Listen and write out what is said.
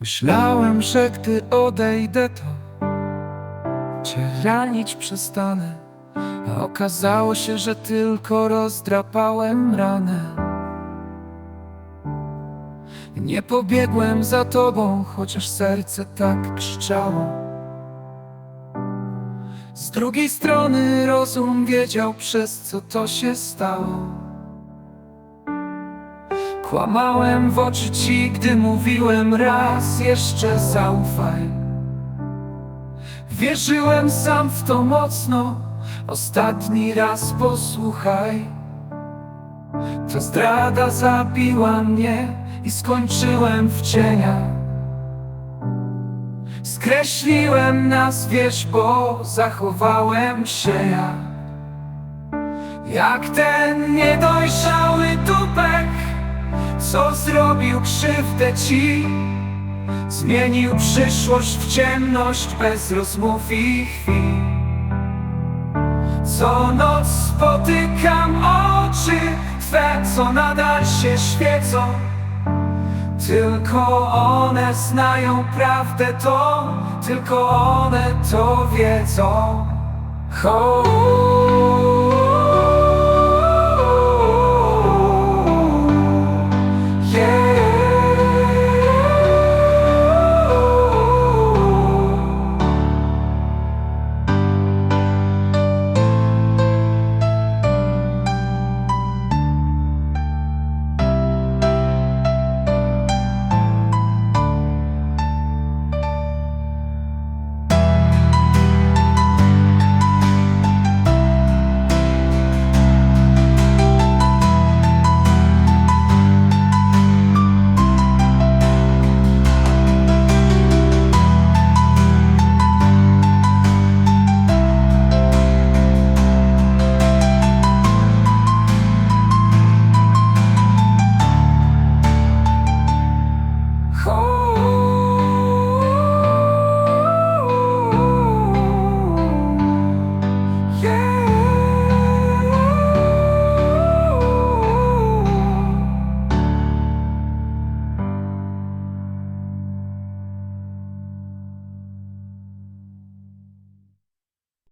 Myślałem, że gdy odejdę to Cię ranić przestanę. A okazało się, że tylko rozdrapałem ranę. Nie pobiegłem za tobą, chociaż serce tak krzyczało. Z drugiej strony rozum wiedział, przez co to się stało Kłamałem w oczy ci, gdy mówiłem raz jeszcze zaufaj. Wierzyłem sam w to mocno, ostatni raz posłuchaj. Ta zdrada zabiła mnie i skończyłem w cieniach. Skreśliłem nas, bo zachowałem się ja Jak ten niedojrzały dupek co zrobił krzywdę ci? Zmienił przyszłość w ciemność bez rozmów i chwil. Co noc spotykam oczy Twe, co nadal się świecą. Tylko one znają prawdę to Tylko one to wiedzą. Ho,